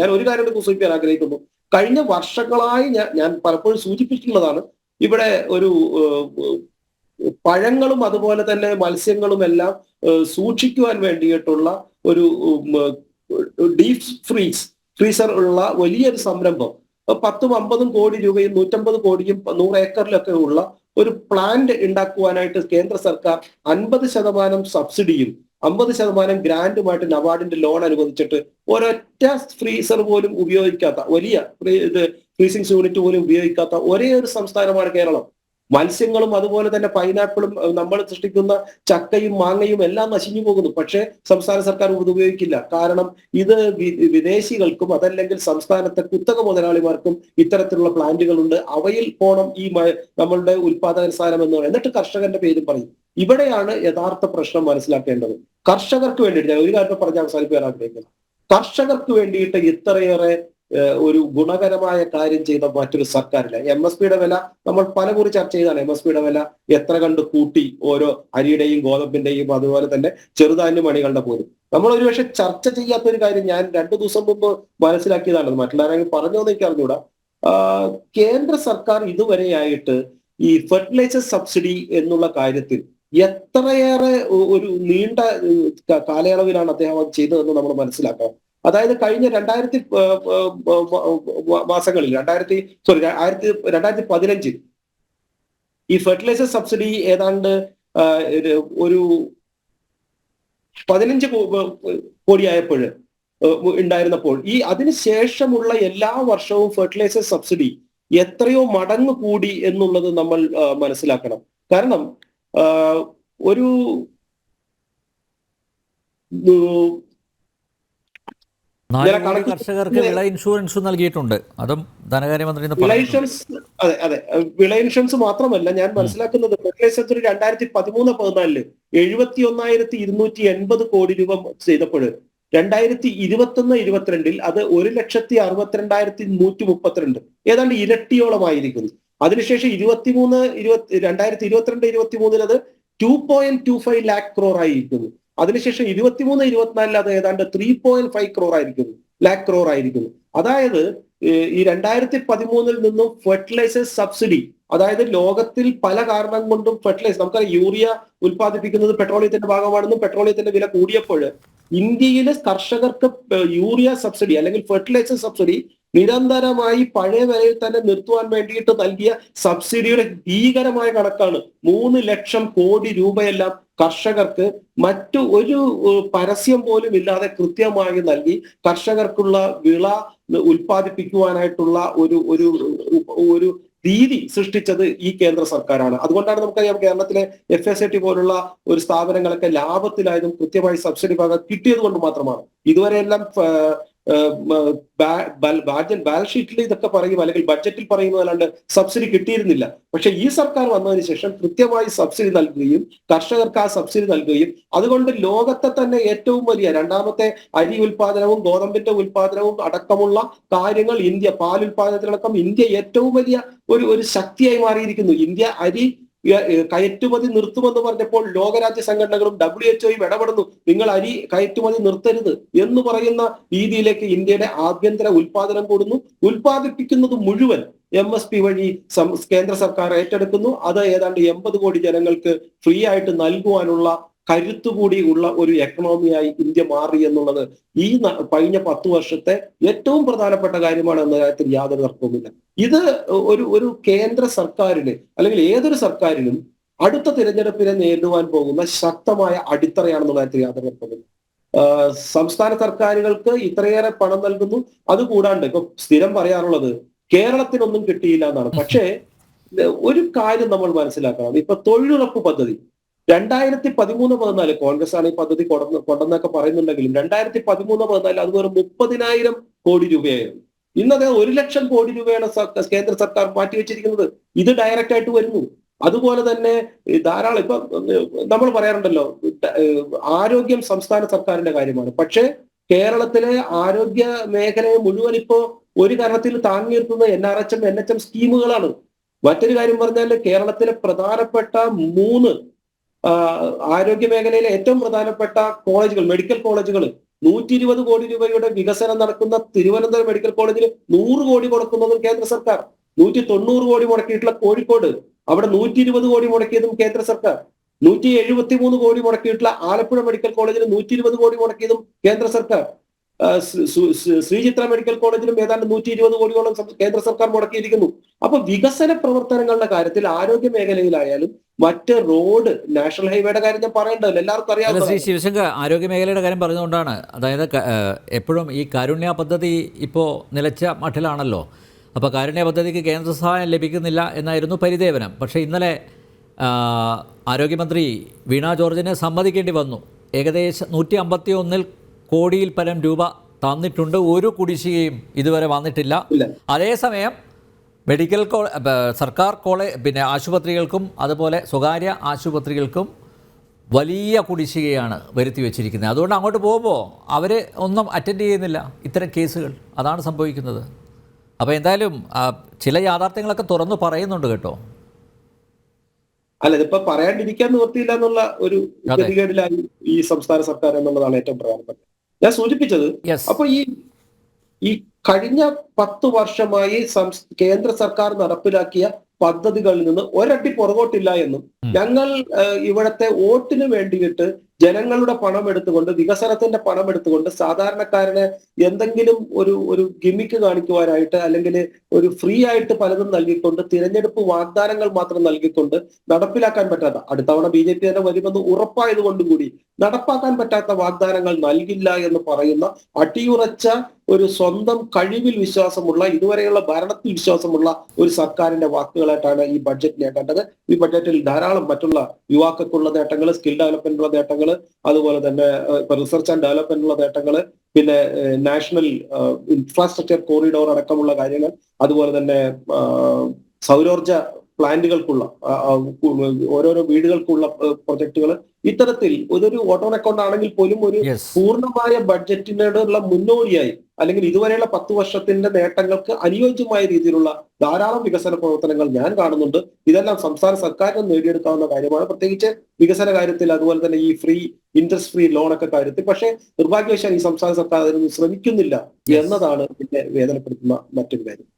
ഞാൻ ഒരു കാര്യം സൂചിപ്പിക്കാൻ ആഗ്രഹിക്കുന്നു. കഴിഞ്ഞ വർഷങ്ങളായി ഞാൻ ഞാൻ പലപ്പോഴും സൂചിപ്പിച്ചിട്ടുള്ളതാണ് ഇവിടെ ഒരു പഴങ്ങളും അതുപോലെ തന്നെ മത്സ്യങ്ങളും എല്ലാം സൂക്ഷിക്കുവാൻ വേണ്ടിയിട്ടുള്ള ഒരു ഡീപ് ഫ്രീസ് ഫ്രീസർ ഉള്ള വലിയൊരു സംരംഭം. പത്തും അമ്പതും കോടി രൂപയും നൂറ്റമ്പത് കോടിയും നൂറ് ഏക്കറിലൊക്കെ ഉള്ള ഒരു പ്ലാന്റ് ഉണ്ടാക്കുവാനായിട്ട് കേന്ദ്ര സർക്കാർ അൻപത് ശതമാനം സബ്സിഡിയും അമ്പത് ശതമാനം ഗ്രാൻഡുമായിട്ട് നബാർഡിന്റെ ലോൺ അനുവദിച്ചിട്ട് ഒരൊറ്റ ഫ്രീസർ പോലും ഉപയോഗിക്കാത്ത വലിയ ഇത് ഫ്രീസിംഗ് യൂണിറ്റ് പോലും ഉപയോഗിക്കാത്ത ഒരേ ഒരു സംസ്ഥാനമാണ് കേരളം. മത്സ്യങ്ങളും അതുപോലെ തന്നെ പൈനാപ്പിളും നമ്മൾ സൃഷ്ടിക്കുന്ന ചക്കയും മാങ്ങയും എല്ലാം നശിഞ്ഞു പോകുന്നു. പക്ഷേ സംസ്ഥാന സർക്കാർ ഉപയോഗിക്കില്ല. കാരണം ഇത് വിദേശികൾക്കും അതല്ലെങ്കിൽ സംസ്ഥാനത്തെ കുത്തക മുതലാളിമാർക്കും ഇത്തരത്തിലുള്ള പ്ലാന്റുകളുണ്ട്. അവയിൽ പോണം ഈ നമ്മളുടെ ഉൽപാദന സ്ഥാനം എന്ന് പറയുന്നത് എന്നിട്ട് കർഷകന്റെ പേരും പറയും. ഇവിടെയാണ് യഥാർത്ഥ പ്രശ്നം മനസ്സിലാക്കേണ്ടത്. കർഷകർക്ക് വേണ്ടിയിട്ട് ഞാൻ ഒരു കാര്യം പറഞ്ഞ് അവസാനിപ്പിക്കാൻ ആഗ്രഹിക്കുന്നു. കർഷകർക്ക് വേണ്ടിയിട്ട് ഇത്രയേറെ ഒരു ഗുണകരമായ കാര്യം ചെയ്ത മറ്റൊരു സർക്കാരില്ല. എം എസ് പിയുടെ വില നമ്മൾ പല കുറി ചർച്ച ചെയ്താണ്. എം എസ് പിയുടെ വില എത്ര കണ്ട് കൂട്ടി ഓരോ അരിയുടെയും ഗോതമ്പിന്റെയും അതുപോലെ തന്നെ ചെറുധാന്യ മണികളുടെ പോലും. നമ്മൾ ഒരുപക്ഷെ ചർച്ച ചെയ്യാത്ത ഒരു കാര്യം ഞാൻ രണ്ടു ദിവസം മുമ്പ് മനസ്സിലാക്കിയതാണ്. മറ്റുള്ളവരെങ്കിൽ പറഞ്ഞോ എനിക്ക് അറിഞ്ഞൂടാ. കേന്ദ്ര സർക്കാർ ഇതുവരെയായിട്ട് ഈ ഫെർട്ടിലൈസർ സബ്സിഡി എന്നുള്ള കാര്യത്തിൽ എത്രയേറെ ഒരു നീണ്ട കാലയളവിലാണ് അദ്ദേഹം അത് ചെയ്തതെന്ന് നമ്മൾ മനസ്സിലാക്കാം. അതായത് കഴിഞ്ഞ രണ്ടായിരത്തി മാസങ്ങളിൽ രണ്ടായിരത്തി സോറി ആയിരത്തി രണ്ടായിരത്തി പതിനഞ്ചിൽ ഈ ഫെർട്ടിലൈസർ സബ്സിഡി ഏതാണ്ട് ഒരു- പതിനഞ്ച് കോടിയായപ്പോൾ ഉണ്ടായിരുന്നപ്പോൾ ഈ അതിനുശേഷമുള്ള എല്ലാ വർഷവും ഫെർട്ടിലൈസർ സബ്സിഡി എത്രയോ മടങ്ങ് കൂടി എന്നുള്ളത് നമ്മൾ മനസ്സിലാക്കണം. കാരണം ഒരു കർഷകർക്ക് വിള ഇൻഷുറൻസ് നൽകിയിട്ടുണ്ട്. അതും ധനകാര്യമന്ത്രി വിള. ഇൻഷുറൻസ് അതെ അതെ. വിള ഇൻഷുറൻസ് മാത്രമല്ല ഞാൻ മനസ്സിലാക്കുന്നത് ഫെർട്ടിലൈസർ രണ്ടായിരത്തി പതിമൂന്ന് പതിനാലിൽ എഴുപത്തി ഒന്നായിരത്തി ഇരുന്നൂറ്റി എൺപത് കോടി രൂപ ചെയ്തപ്പോൾ രണ്ടായിരത്തി ഇരുപത്തൊന്ന് ഇരുപത്തിരണ്ടിൽ അത് ഒരു ലക്ഷത്തി അറുപത്തിരണ്ടായിരത്തി നൂറ്റി മുപ്പത്തിരണ്ട്. ഏതാണ്ട് ഇരട്ടിയോളമായിരിക്കുന്നു. അതിനുശേഷം ഇരുപത്തിമൂന്ന് ഇരുപത്തി രണ്ടായിരത്തി ഇരുപത്തിരണ്ട് ഇരുപത്തി മൂന്നിൽ അത് two point two five lakh crore ആയിരിക്കുന്നു. അതിനുശേഷം ഇരുപത്തിമൂന്ന് ഇരുപത്തിനാലിൽ അത് ഏതാണ്ട് ത്രീ പോയിന്റ് ഫൈവ് ക്രോർ ആയിരിക്കുന്നു. ലാക്ക് ക്രോർ ആയിരിക്കുന്നു. അതായത് ഈ രണ്ടായിരത്തി പതിമൂന്നിൽ നിന്നും ഫെർട്ടിലൈസേഴ്സ് സബ്സിഡി അതായത് ലോകത്തിൽ പല കാരണം കൊണ്ടും ഫെർട്ടിലൈസർ നമുക്കറിയാം യൂറിയ ഉൽപ്പാദിപ്പിക്കുന്നത് പെട്രോളിയത്തിന്റെ ഭാഗമാണെന്നും പെട്രോളിയത്തിന്റെ വില കൂടിയപ്പോൾ ഇന്ത്യയിലെ കർഷകർക്ക് യൂറിയ സബ്സിഡി അല്ലെങ്കിൽ ഫെർട്ടിലൈസർ സബ്സിഡി നിരന്തരമായി പഴയ വിലയിൽ തന്നെ നിർത്തുവാൻ വേണ്ടിയിട്ട് നൽകിയ സബ്സിഡിയുടെ ഭീകരമായ കണക്കാണ്. മൂന്ന് ലക്ഷം കോടി രൂപയെല്ലാം കർഷകർക്ക് മറ്റു ഒരു പരസ്യം പോലും ഇല്ലാതെ കൃത്യമായി നൽകി കർഷകർക്കുള്ള വിള ഉൽപ്പാദിപ്പിക്കുവാനായിട്ടുള്ള ഒരു ഒരു ഒരു രീതി സൃഷ്ടിച്ചത് ഈ കേന്ദ്ര സർക്കാരാണ്. അതുകൊണ്ടാണ് നമുക്കറിയാം കേരളത്തിലെ എഫ് എസ് ടി പോലുള്ള ഒരു സ്ഥാപനങ്ങളൊക്കെ ലാഭത്തിലായതും കൃത്യമായി സബ്സിഡി ഭാഗം കിട്ടിയത് കൊണ്ട് മാത്രമാണ്. ഇതുവരെയെല്ലാം ബാലൻസ് ഷീറ്റിൽ ഇതൊക്കെ പറയും അല്ലെങ്കിൽ ബഡ്ജറ്റിൽ പറയുന്നതല്ലാണ്ട് സബ്സിഡി കിട്ടിയിരുന്നില്ല. പക്ഷെ ഈ സർക്കാർ വന്നതിന് ശേഷം കൃത്യമായി സബ്സിഡി നൽകുകയും കർഷകർക്ക് ആ സബ്സിഡി നൽകുകയും അതുകൊണ്ട് ലോകത്തെ തന്നെ ഏറ്റവും വലിയ രണ്ടാമത്തെ അരി ഉൽപാദനവും ഗോതമ്പിന്റെ ഉൽപാദനവും അടക്കമുള്ള കാര്യങ്ങൾ ഇന്ത്യ പാൽ ഉൽപാദനത്തിലടക്കം ഇന്ത്യ ഏറ്റവും വലിയ ഒരു ഒരു ശക്തിയായി മാറിയിരിക്കുന്നു. ഇന്ത്യ അരി കയറ്റുമതി നിർത്തുമെന്ന് പറഞ്ഞപ്പോൾ ലോകരാജ്യ സംഘടനകളും ഡബ്ല്യു എച്ച്ഒയും ഇടപെടുന്നു. നിങ്ങൾ അരി കയറ്റുമതി നിർത്തരുത് എന്ന് പറയുന്ന രീതിയിലേക്ക് ഇന്ത്യയുടെ ആഭ്യന്തര ഉൽപാദനം കൂടുന്നു. ഉൽപ്പാദിപ്പിക്കുന്നത് മുഴുവൻ എം എസ് പി വഴി കേന്ദ്ര സർക്കാർ ഏറ്റെടുക്കുന്നു. അത് ഏതാണ്ട് എൺപത് കോടി ജനങ്ങൾക്ക് ഫ്രീ ആയിട്ട് നൽകുവാനുള്ള കരുത്തുകൂടി ഉള്ള ഒരു എക്കണോമിയായി ഇന്ത്യ മാറി എന്നുള്ളത് ഈ കഴിഞ്ഞ പത്ത് വർഷത്തെ ഏറ്റവും പ്രധാനപ്പെട്ട കാര്യമാണ് എന്ന കാര്യത്തിൽ യാതൊരു തർക്കവുമില്ല. ഇത് ഒരു ഒരു കേന്ദ്ര സർക്കാരിന് അല്ലെങ്കിൽ ഏതൊരു സർക്കാരിനും അടുത്ത തിരഞ്ഞെടുപ്പിനെ നേരിടുവാൻ പോകുന്ന ശക്തമായ അടിത്തറയാണെന്നുള്ള കാര്യത്തിൽ യാതൊരു തർക്കവുമില്ല. സംസ്ഥാന സർക്കാരുകൾക്ക് ഇത്രയേറെ പണം നൽകുന്നു. അതുകൂടാണ്ട് ഇപ്പൊ സ്ഥിരം പറയാറുള്ളത് കേരളത്തിനൊന്നും കിട്ടിയില്ല എന്നാണ്. പക്ഷേ ഒരു കാര്യം നമ്മൾ മനസ്സിലാക്കണം. ഇപ്പൊ തൊഴിലുറപ്പ് പദ്ധതി. രണ്ടായിരത്തി പതിമൂന്ന് പതിനാല് കോൺഗ്രസ് ആണ് ഈ പദ്ധതി കൊണ്ടെന്നൊക്കെ പറയുന്നുണ്ടെങ്കിലും രണ്ടായിരത്തി പതിമൂന്ന് പതിനാല് അത് വെറും മുപ്പതിനായിരം കോടി രൂപയായിരുന്നു. ഇന്നത് ഒരു ലക്ഷം കോടി രൂപയാണ് കേന്ദ്ര സർക്കാർ മാറ്റിവെച്ചിരിക്കുന്നത് ഇത് ഡയറക്റ്റ് ആയിട്ട് വരുന്നു. അതുപോലെ തന്നെ ധാരാളം ഇപ്പൊ നമ്മൾ പറയാറുണ്ടല്ലോ ആരോഗ്യം സംസ്ഥാന സർക്കാരിന്റെ കാര്യമാണ്. പക്ഷേ കേരളത്തിലെ ആരോഗ്യ മേഖലയെ മുഴുവൻ ഇപ്പോ ഒരു കാരണത്തിൽ താങ്ങി നിർത്തുന്ന N R H M N H M സ്കീമുകളാണ്. മറ്റൊരു കാര്യം പറഞ്ഞാൽ കേരളത്തിലെ പ്രധാനപ്പെട്ട മൂന്ന് ആരോഗ്യ മേഖലയിലെ ഏറ്റവും പ്രധാനപ്പെട്ട കോളേജുകൾ മെഡിക്കൽ കോളേജുകൾ നൂറ്റി ഇരുപത് കോടി രൂപയുടെ വികസനം നടക്കുന്ന തിരുവനന്തപുരം മെഡിക്കൽ കോളേജിൽ നൂറ് കോടി കൊടുക്കുന്നതും കേന്ദ്ര സർക്കാർ. നൂറ്റി തൊണ്ണൂറ് കോടി മുടക്കിയിട്ടുള്ള കോഴിക്കോട് അവിടെ നൂറ്റി ഇരുപത് കോടി മുടക്കിയതും കേന്ദ്ര സർക്കാർ. നൂറ്റി എഴുപത്തി മൂന്ന് കോടി മുടക്കിയിട്ടുള്ള ആലപ്പുഴ മെഡിക്കൽ കോളേജിൽ നൂറ്റി ഇരുപത് കോടി മുടക്കിയതും കേന്ദ്ര സർക്കാർ. ശ്രീചിത്ര മെഡിക്കൽ കോളേജിലും ഏതാണ്ട് നൂറ്റി ഇരുപത് കോടിയോളം കേന്ദ്ര സർക്കാർ മുടക്കിയിരിക്കുന്നു. അപ്പൊ വികസന പ്രവർത്തനങ്ങളുടെ കാര്യത്തിൽ ആരോഗ്യ മേഖലയിലായാലും മറ്റ് റോഡ് നാഷണൽ ഹൈവേയുടെ കാര്യം ഞാൻ പറയേണ്ടതല്ലോ. എല്ലാവർക്കും അറിയാം ശ്രീ ശിവശങ്കർ ആരോഗ്യ മേഖലയുടെ കാര്യം പറഞ്ഞുകൊണ്ടാണ് അതായത് എപ്പോഴും ഈ കാരുണ്യ പദ്ധതി ഇപ്പോ നിലച്ച മട്ടിലാണല്ലോ. അപ്പോൾ കാരുണ്യ പദ്ധതിക്ക് കേന്ദ്ര സഹായം ലഭിക്കുന്നില്ല എന്നായിരുന്നു പരിദേവനം. പക്ഷേ ഇന്നലെ ആരോഗ്യമന്ത്രി വീണ ജോർജിനെ സമ്മതിക്കേണ്ടി വന്നു. ഏകദേശം നൂറ്റി അമ്പത്തി ഒന്നിൽ കോടിയിൽ പരം രൂപ തന്നിട്ടുണ്ട്. ഒരു കുടിശ്ശികയും ഇതുവരെ വന്നിട്ടില്ല. അതേസമയം മെഡിക്കൽ കോ സർക്കാർ കോളേജ് പിന്നെ ആശുപത്രികൾക്കും അതുപോലെ സ്വകാര്യ ആശുപത്രികൾക്കും വലിയ കുടിശ്ശികയാണ് വരുത്തി വെച്ചിരിക്കുന്നത്. അതുകൊണ്ട് അങ്ങോട്ട് പോകുമ്പോൾ അവർ ഒന്നും അറ്റൻഡ് ചെയ്യുന്നില്ല. ഇത്തരം കേസുകൾ. അതാണ് സംഭവിക്കുന്നത്. അപ്പോൾ എന്തായാലും ചില യാഥാർത്ഥ്യങ്ങളൊക്കെ തുറന്നു പറയുന്നുണ്ട് കേട്ടോ. അല്ല ഇതിപ്പോ പറയാണ്ടിരിക്കാൻ നിവർത്തിയില്ല എന്നുള്ള ഒരു. ഗതികേടിലായി ഈ സംസ്ഥാന സർക്കാർ എന്നുള്ളതാണ് ഏറ്റവും പ്രധാനപ്പെട്ടത്. ഞാൻ സൂചിപ്പിച്ചത് അപ്പൊ ഈ ഈ കഴിഞ്ഞ പത്ത് വർഷമായി കേന്ദ്ര സർക്കാർ നടപ്പിലാക്കിയ പദ്ധതികളിൽ നിന്ന് ഒരട്ടി പുറകോട്ടില്ല എന്നും. ഞങ്ങൾ ഇവിടത്തെ വോട്ടിന് വേണ്ടിയിട്ട് ജനങ്ങളുടെ പണം എടുത്തുകൊണ്ട് വികസനത്തിന്റെ പണം എടുത്തുകൊണ്ട് സാധാരണക്കാരന് എന്തെങ്കിലും ഒരു ഒരു ഗിമിക്ക് കാണിക്കുവാനായിട്ട് അല്ലെങ്കിൽ ഒരു ഫ്രീ ആയിട്ട് പലതും നൽകിക്കൊണ്ട് തിരഞ്ഞെടുപ്പ് വാഗ്ദാനങ്ങൾ മാത്രം നൽകിക്കൊണ്ട് നടപ്പിലാക്കാൻ പറ്റാത്ത അടുത്തവണ ബി ജെ പി തന്നെ വരുമെന്ന് ഉറപ്പായതുകൊണ്ടും കൂടി നടപ്പാക്കാൻ പറ്റാത്ത വാഗ്ദാനങ്ങൾ നൽകില്ല എന്ന് പറയുന്ന അടിയുറച്ച ഒരു സ്വന്തം കഴിവിൽ വിശ്വാസമുള്ള ഇതുവരെയുള്ള ഭരണത്തിൽ വിശ്വാസമുള്ള ഒരു സർക്കാരിന്റെ വാക്കുകളായിട്ടാണ് ഈ ബഡ്ജറ്റിനെ കണ്ടത് ഈ ബഡ്ജറ്റിൽ ധാരാളം മറ്റുള്ള യുവാക്കൾക്കുള്ള നേട്ടങ്ങൾ സ്കിൽ ഡെവലപ്മെന്റിനുള്ള നേട്ടങ്ങൾ അതുപോലെ തന്നെ റിസർച്ച് ആൻഡ് ഡെവലപ്മെന്റിനുള്ള നേട്ടങ്ങൾ പിന്നെ നാഷണൽ ഇൻഫ്രാസ്ട്രക്ചർ കോറിഡോർ അടക്കമുള്ള കാര്യങ്ങൾ അതുപോലെ തന്നെ സൗരോർജ പ്ലാന്റുകൾക്കുള്ള ഓരോരോ വീടുകൾക്കുള്ള പ്രൊജക്ടുകൾ ഇത്തരത്തിൽ ഒരു ഓട്ടോ അക്കൗണ്ട് ആണെങ്കിൽ പോലും ഒരു പൂർണമായ ബഡ്ജറ്റിനോടുള്ള മുന്നോടിയായി അല്ലെങ്കിൽ ഇതുവരെയുള്ള പത്ത് വർഷത്തിന്റെ നേട്ടങ്ങൾക്ക് അനുയോജ്യമായ രീതിയിലുള്ള ധാരാളം വികസന പ്രവർത്തനങ്ങൾ ഞാൻ കാണുന്നുണ്ട്. ഇതെല്ലാം സംസ്ഥാന സർക്കാരിന് നേടിയെടുക്കാവുന്ന കാര്യമാണ്. പ്രത്യേകിച്ച് വികസന കാര്യത്തിൽ അതുപോലെ തന്നെ ഈ ഫ്രീ ഇൻട്രസ്റ്റ് ഫ്രീ ലോൺ ഒക്കെ കാര്യത്തിൽ. പക്ഷേ നിർഭാഗ്യവശാൽ ഈ സംസ്ഥാന സർക്കാർ അതിനൊന്നും ശ്രമിക്കുന്നില്ല എന്നതാണ് പിന്നെ വേദനപ്പെടുത്തുന്ന മറ്റൊരു കാര്യം.